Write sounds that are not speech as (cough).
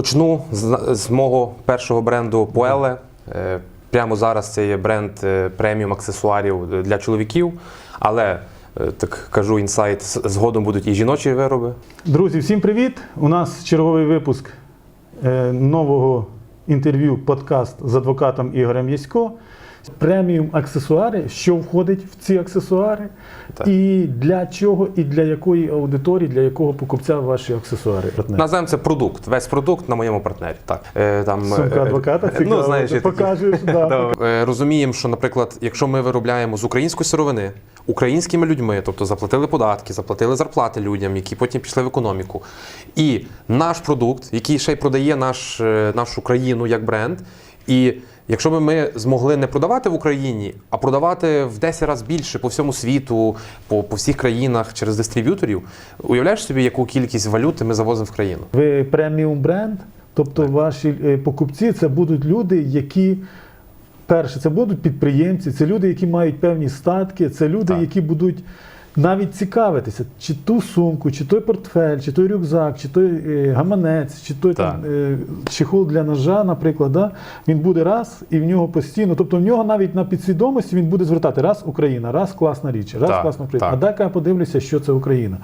Почну з, з мого першого бренду Poele. Е, Прямо зараз це є бренд е, преміум аксесуарів для чоловіків, але е, так кажу інсайт, згодом будуть і жіночі вироби. Друзі, всім привіт! У нас черговий випуск нового інтерв'ю подкаст з адвокатом Ігорем Ясько. Преміум аксесуари, що входить в ці аксесуари, Так. і для чого, і для якої аудиторії, для якого покупця ваші аксесуари. Називаємо це продукт. Весь продукт на моєму партнері. Так. Е, там, Сумка е, адвоката, е, цікаво. Ну, знаєш, покажеш. Да. (laughs) Да. Е, Розуміємо, що, наприклад, якщо ми виробляємо з української сировини, українськими людьми, тобто заплатили податки, заплатили зарплати людям, які потім пішли в економіку. І наш продукт, який ще й продає наш, е, нашу країну як бренд. І якщо б ми змогли не продавати в Україні, а продавати в 10 разів більше по всьому світу, по, по всіх країнах через дистриб'юторів, уявляєш собі, яку кількість валюти ми завозимо в країну? Ви преміум бренд, тобто ваші е, покупці це будуть люди, які. Перше, це будуть підприємці, це люди, які мають певні статки, це люди, Так. які будуть навіть цікавитися, чи ту сумку, чи той портфель, чи той рюкзак, чи той е, гаманець, чи той там, е, чехол для ножа, наприклад, да? він буде раз і в нього постійно. Тобто в нього навіть на підсвідомості він буде звертати раз Україна, раз класна річ, раз Так, класна Україна. так. А дай-ка я подивлюся, що це Україна.